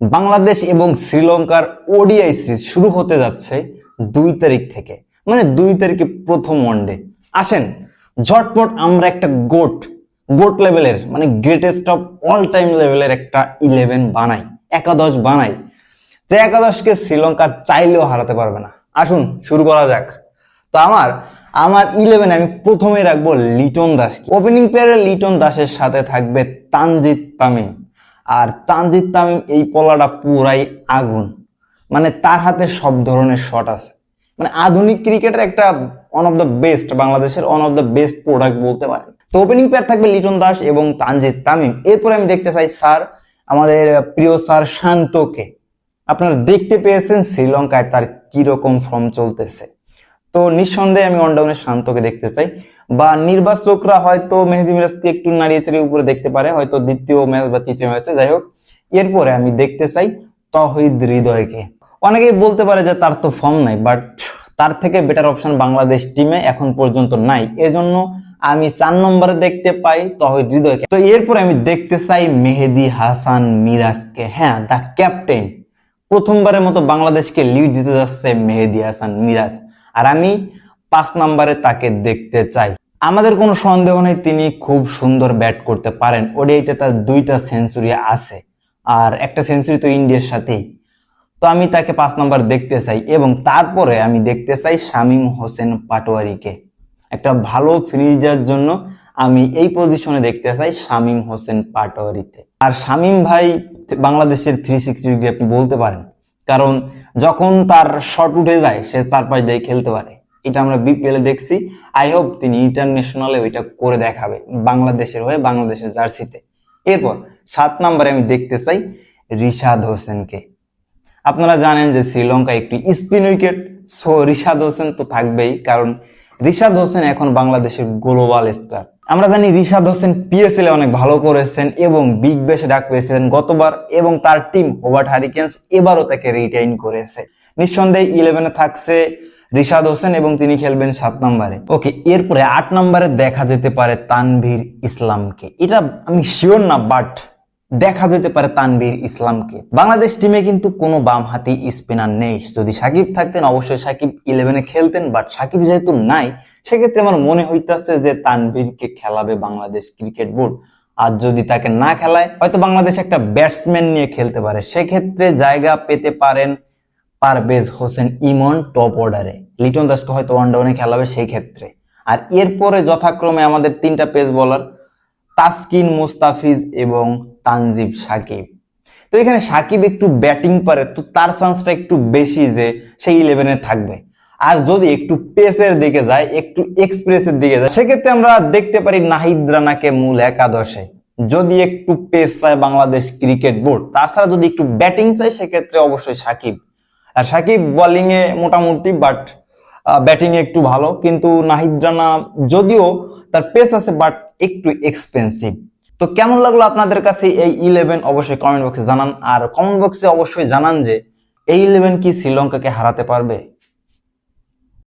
বাংলাদেশ এবং শ্রীলঙ্কার ODI series শুরু হতে যাচ্ছে দুই তারিখ থেকে মানে দুই তারিখে প্রথম ওয়ানডে আসেন, ঝটপট আমরা একটা গোট গোট লেভেলের মানে গ্রেটেস্ট অফ অল টাইম লেভেলের একটা ইলেভেন বানাই, একাদশ বানাই। যে একাদশকে শ্রীলঙ্কা চাইলেও হারাতে পারবে না। আসুন, শুরু করা যাক। তো আমার আমার ইলেভেন আমি প্রথমে রাখব লিটন দাস ওপেনিং প্লেয়ারে লিটন দাসের সাথে থাকবে তানজিৎ তামিম। আর তানজিদ তামিম এই পলাটা পুরাই আগুন। মানে তার হাতে সব ধরনের শট আছে। মানে আধুনিক ক্রিকেটের একটা ওয়ান অফ দ্য বেস্ট বাংলাদেশের one of the best product বলতে পারেন। তো ওপেনিং প্লেয়ার থাকবে লিটন দাস এবং তানজিদ তামিম। এরপরে আমি দেখতে চাই স্যার, আমাদের প্রিয় স্যার শান্তকে। আপনারা দেখতে পেয়েছেন শ্রীলঙ্কায় তার কীরকম ফর্ম চলতেছে। তো নিঃসন্দেহে আমি অনডাউনে শান্তকে দেখতে চাই। বা নির্বাচকরা হয়তো মেহেদি মিরাজকে একটু নাড়িয়ে চাড়িয়ে উপরে দেখতে পারে, হয়তো দ্বিতীয় ম্যাচ বা তৃতীয় ম্যাচে। যাই হোক, এরপরে আমি দেখতে চাই তহিদ হৃদয়কে। অনেকেই বলতে পারে যে তার তো ফর্ম নাই বাট তার থেকে বেটার অপশন বাংলাদেশ টিমে এখন পর্যন্ত নাই। এজন্য আমি চার নম্বরে দেখতে পাই তহিদ হৃদয়কে। তো এরপরে আমি দেখতে চাই মেহেদি হাসান মিরাজকে। হ্যাঁ দ্য ক্যাপ্টেন প্রথমবারের মতো বাংলাদেশকে লিড দিতে যাচ্ছে মেহেদি হাসান মিরাজ। আর আমি পাঁচ নম্বরে তাকে দেখতে চাই। আমাদের কোনো সন্দেহ নেই, তিনি খুব সুন্দর ব্যাট করতে পারেন। ওডিআইতে তার দুইটা সেঞ্চুরি আছে, আর একটা সেঞ্চুরি তো ইন্ডিয়ার সাথেই। তো আমি তাকে পাঁচ নাম্বার দেখতে চাই এবং তারপরে আমি দেখতে চাই শামীম হোসেন পাটোয়ারিকে। একটা ভালো ফিনিশ দেওয়ার জন্য আমি এই পজিশনে দেখতে চাই শামীম হোসেন পাটোয়ারিতে। আর শামীম ভাই বাংলাদেশের থ্রি সিক্সটি ডিগ্রি আপনি বলতে পারেন কারণ যখন তার শট উঠে যায়, সে চার পাঁচ দিয়ে খেলতে পারে। এটা আমরা বিপিএল দেখছি। আই হোপ তিনি ইন্টারন্যাশনালে ওইটা করে দেখাবে, বাংলাদেশের হয়ে বাংলাদেশের জার্সিতে। এরপর সাত নম্বরে আমি দেখতে চাই রিশাদ হোসেনকে। আপনারা জানেন যে শ্রীলঙ্কা একটি spin wicket, so Rishad Hossain তো থাকবেই, কারণ রিশাদ হোসেন এখন বাংলাদেশের গ্লোবাল স্টার। আমরা জানি রিশাদ হোসেন পিএসএল অনেক ভালো করেছেন এবং বিগ বেশে ডাক পেয়েছিলেন গতবার এবং তার টিম হোবার্ট হারিকেন্স এবারও তাকে রিটাইন করেছে। নিঃসন্দেহে ইলেভেনে থাকছে রিশাদ হোসেন এবং তিনি খেলবেন সাত নম্বরে। ওকে এরপরে আট নম্বরে দেখা যেতে পারে তানভীর ইসলামকে। এটা আমি শিওর না বাট দেখা যেতে পারে তানভীর ইসলামকে। বাংলাদেশ টিমে কিন্তু কোনো বামহাতি স্পিনার নেই। যদি সাকিব থাকতেন, অবশ্যই সাকিব ইলেভেনে খেলতেন বাট সাকিব যেহেতু নাই, সেক্ষেত্রে আমার মনে হইতাছে যে তানভীরকে খেলাবে বাংলাদেশ ক্রিকেট বোর্ড আর যদি তাকে না খেলায়, হয়তো বাংলাদেশ একটা ব্যাটসম্যান নিয়ে খেলতে পারে। সেক্ষেত্রে জায়গা পেতে পারেন পারভেজ হোসেন ইমন টপ অর্ডারে লিটন দাসকে হয়তো ওয়ান ডাউনে খেলাবে সেই ক্ষেত্রে আর এরপরে যথাক্রমে আমাদের তিনটা পেস বলার তাসকিন, মুস্তাফিজ এবং তানজিব, সাকিব। তো এখানে সাকিব একটু ব্যাটিং পারে, তো তার চান্সটা একটু বেশি যে সেই ইলেভেনে থাকবে। আর যদি একটু পেসের দিকে যায়, একটু এক্সপ্রেসের দিকে যায়, সেক্ষেত্রে আমরা দেখতে পারি নাহিদ রানাকে মূল একাদশে। যদি একটু পেস চায় বাংলাদেশ ক্রিকেট বোর্ড তাছাড়া যদি একটু ব্যাটিং চায়, সেক্ষেত্রে অবশ্যই সাকিব। আর সাকিব বোলিং এ মোটামুটি বাট ব্যাটিং এ একটু ভালো। কিন্তু নাহিদ রানা যদিও তার পেস আছে বাট একটু এক্সপেন্সিভ তো কেমন লাগল আপনাদের কাছে এই ইলেভেন অবশ্যই কমেন্ট বক্সে জানান। আর কমেন্ট বক্সে অবশ্যই জানান যে এই ইলেভেন কি শ্রীলঙ্কাকে হারাতে পারবে?